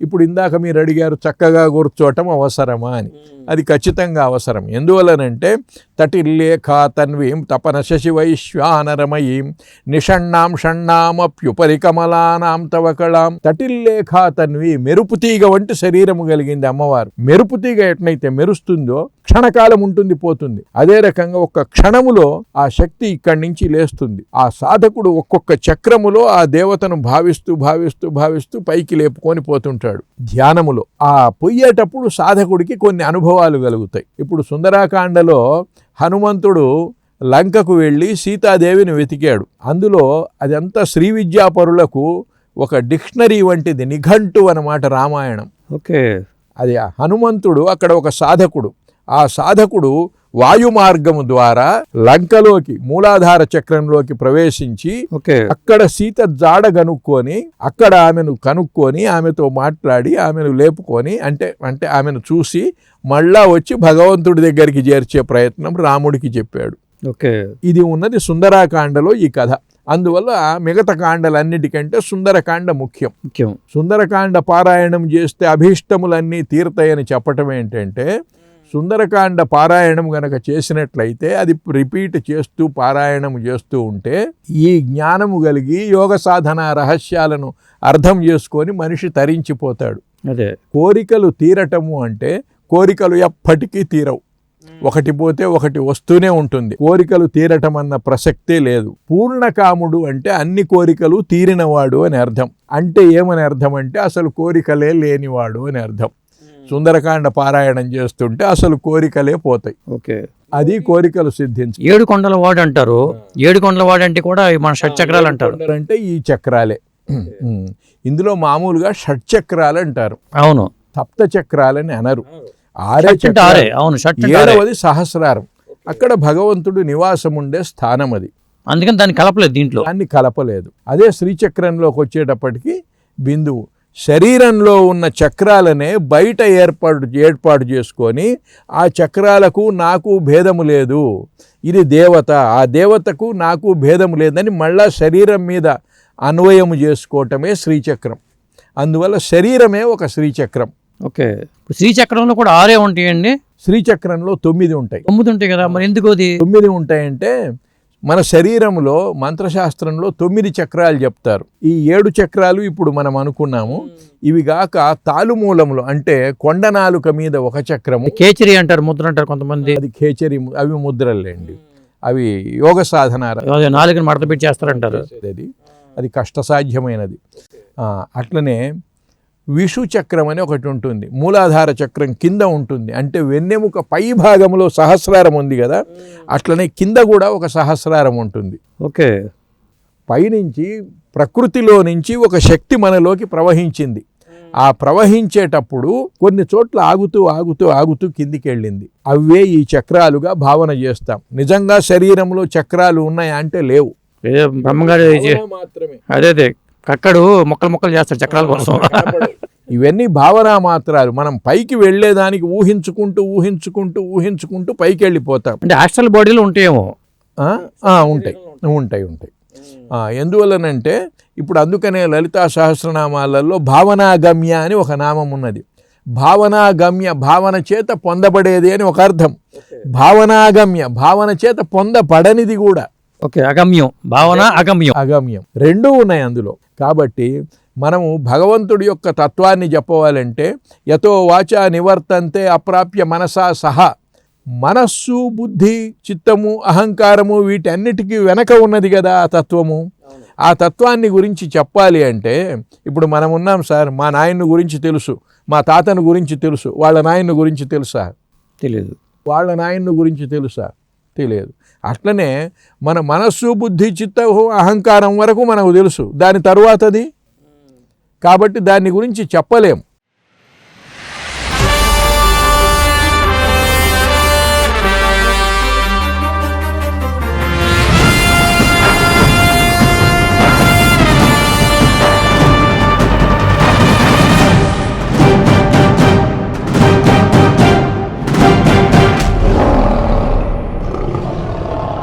ఇప్పుడు ఇందాక మీరు అడిగారు చక్కగా కూర్చోవటం అవసరమా అని. అది ఖచ్చితంగా అవసరం. ఎందువలనంటే తటిల్లేఖా తన్వీం తపన శశి వైశ్వానరమయీం నిషణ్ణాం షణ్ణామప్యుపరి కమలానాం తవ కళాం. తటిల్లేఖా తన్వి మెరుపు తీగ వంటి శరీరము కలిగింది అమ్మవారు. మెరుపు తీగ ఎట్నయితే మెరుస్తుందో క్షణకాలం ఉంటుంది పోతుంది. అదే రకంగా ఒక్క క్షణములో ఆ శక్తి ఇక్కడి నుంచి లేస్తుంది. ఆ సాధకుడు ఒక్కొక్క చక్రములో ఆ దేవతను భావిస్తూ భావిస్తూ భావిస్తూ పైకి లేపుకొని పోతుంటాడు ధ్యానములో. ఆ పొయ్యేటప్పుడు సాధకుడికి కొన్ని అనుభవాలు కలుగుతాయి. ఇప్పుడు సుందరాకాండలో హనుమంతుడు లంకకు వెళ్ళి సీతాదేవిని వెతికాడు. అందులో అదంతా శ్రీ విద్యాపరులకు ఒక డిక్షనరీ వంటిది నిఘంటు అన్నమాట రామాయణం. ఓకే. అది హనుమంతుడు అక్కడ ఒక సాధకుడు. ఆ సాధకుడు వాయు మార్గము ద్వారా లంకలోకి మూలాధార చక్రంలోకి ప్రవేశించి ఓకే. అక్కడ సీత జాడ కనుక్కొని అక్కడ ఆమెను కనుక్కొని ఆమెతో మాట్లాడి ఆమెను లేపుకొని అంటే అంటే ఆమెను చూసి మళ్ళా వచ్చి భగవంతుడి దగ్గరికి చేర్చే ప్రయత్నం రాముడికి చెప్పాడు. ఓకే. ఇది ఉన్నది సుందరాకాండలో ఈ కథ. అందువల్ల మిగతా కాండలన్నిటికంటే సుందరకాండ ముఖ్యం. ముఖ్యం. సుందరకాండ పారాయణం చేస్తే అభీష్టములన్నీ తీరుతాయని చెప్పటం ఏంటంటే సుందరకాండ పారాయణం గనక చేసినట్లయితే అది రిపీట్ చేస్తూ పారాయణం చేస్తూ ఉంటే ఈ జ్ఞానము కలిగి యోగ సాధన రహస్యాలను అర్థం చేసుకొని మనిషి తరించిపోతాడు. అదే. కోరికలు తీరటము అంటే కోరికలు ఎప్పటికీ తీరవు. ఒకటి పోతే ఒకటి వస్తూనే ఉంటుంది. కోరికలు తీరటం అన్న ప్రసక్తే లేదు. పూర్ణకాముడు అంటే అన్ని కోరికలు తీరినవాడు అని అర్థం. అంటే ఏమని అర్థం అంటే అసలు కోరికలే లేనివాడు అని అర్థం. సుందరకాండ పారాయణం చేస్తుంటే అసలు కోరికలే పోతాయి. ఓకే. అది కోరికలు సిద్ధించు. ఏడు కొండల వాడు అంటారు. ఏడు కొండల వాడు అంటే కూడా మన షట్చక్రాలు అంటారు. అంటే ఈ చక్రాలే. ఇందులో మామూలుగా షట్చక్రాలు అంటారు. అవును. సప్త చక్రాలని అనరు. ఆరే ఆరే. చక్రాలు. అవును ఏడవది సహస్రారం. అక్కడ భగవంతుడు నివాసం ఉండే స్థానం అది. అందుకని దాన్ని కలపలేదు దీంట్లో. దాన్ని కలపలేదు. అదే శ్రీచక్రంలోకి వచ్చేటప్పటికి బిందువు. శరీరంలో ఉన్న చక్రాలనే బయట ఏర్పాటు ఏర్పాటు చేసుకొని ఆ చక్రాలకు నాకు భేదము లేదు. ఇది దేవత. ఆ దేవతకు నాకు భేదము లేదని మళ్ళా శరీరం మీద అన్వయము చేసుకోవటమే శ్రీచక్రం. అందువల్ల శరీరమే ఒక శ్రీచక్రం. ఓకే. శ్రీచక్రంలో కూడా ఆరే ఉంటాయండి? శ్రీచక్రంలో తొమ్మిది ఉంటాయి. తొమ్మిది ఉంటాయి కదా మరి ఎందుకు తొమ్మిది ఉంటాయంటే మన శరీరంలో మంత్రశాస్త్రంలో తొమ్మిది చక్రాలు చెప్తారు. ఈ ఏడు చక్రాలు ఇప్పుడు మనం అనుకున్నాము. ఇవి గాక తాలుమూలములు అంటే కొండ నాలుక మీద ఒక చక్రము. కేచరి అంటారు ముద్ర అంటారు కొంతమంది. అది ఖేచరి ము- అవి ముద్రలేండి. అవి యోగ సాధన అదే నాలుగుని మడత పెట్టి చేస్తారంటారు. అది అది కష్టసాధ్యమైనది అట్లనే విషు చక్రం అని ఒకటి ఉంటుంది. మూలాధార చక్రం కింద ఉంటుంది. అంటే వెన్నెముక పై భాగంలో సహస్రారం ఉంది కదా అట్లనే కింద కూడా ఒక సహస్రారం ఉంటుంది. ఓకే. పైనుంచి ప్రకృతిలో నుంచి ఒక శక్తి మనలోకి ప్రవహించింది. ఆ ప్రవహించేటప్పుడు కొన్ని చోట్ల ఆగుతూ ఆగుతూ ఆగుతూ కిందికి వెళ్ళింది అవే ఈ చక్రాలుగా భావన చేస్తాం. నిజంగా శరీరంలో చక్రాలు ఉన్నాయా అంటే లేవు. బ్రహ్మగారి మాత్రమే. అదే అదే. కక్కడు మొక్కలు మొక్కలు చేస్తారు చక్రాల కోసం. ఇవన్నీ భావనా మాత్రాలు మనం పైకి వెళ్ళేదానికి ఊహించుకుంటూ ఊహించుకుంటూ ఊహించుకుంటూ పైకి వెళ్ళిపోతాం అంటే హాస్టల్ బాడీలో ఉంటాయేమో. ఉంటాయి. ఉంటాయి ఉంటాయి. ఎందువలనంటే ఇప్పుడు అందుకనే లలితా సహస్రనామాలలో భావనాగమ్య అని ఒక నామం ఉన్నది. భావనాగమ్య భావన చేత పొందబడేది అని ఒక అర్థం. భావనాగమ్య భావన చేత పొందబడనిది కూడా. ఓకే అగమ్యం. భావన అగమ్యం. అగమ్యం. రెండూ ఉన్నాయి అందులో. కాబట్టి మనము భగవంతుడి యొక్క తత్వాన్ని చెప్పవాలంటే యతో వాచ నివర్తంతే అప్రాప్య మనసా సహా. మనస్సు బుద్ధి చిత్తము అహంకారము వీటన్నిటికీ వెనక ఉన్నది కదా ఆ తత్వము. ఆ తత్వాన్ని గురించి చెప్పాలి అంటే ఇప్పుడు మనం ఉన్నాం సార్ మా నాయన్ని గురించి తెలుసు మా తాతను గురించి తెలుసు వాళ్ళ నాయన్ని గురించి తెలుసా? తెలియదు వాళ్ళ నాయన్ని గురించి తెలుసా? తెలియదు అట్లనే మన మనస్సు బుద్ధి చిత్తము అహంకారం వరకు మనకు తెలుసు. దాని తరువాతది? కాబట్టి దాని గురించి చెప్పలేం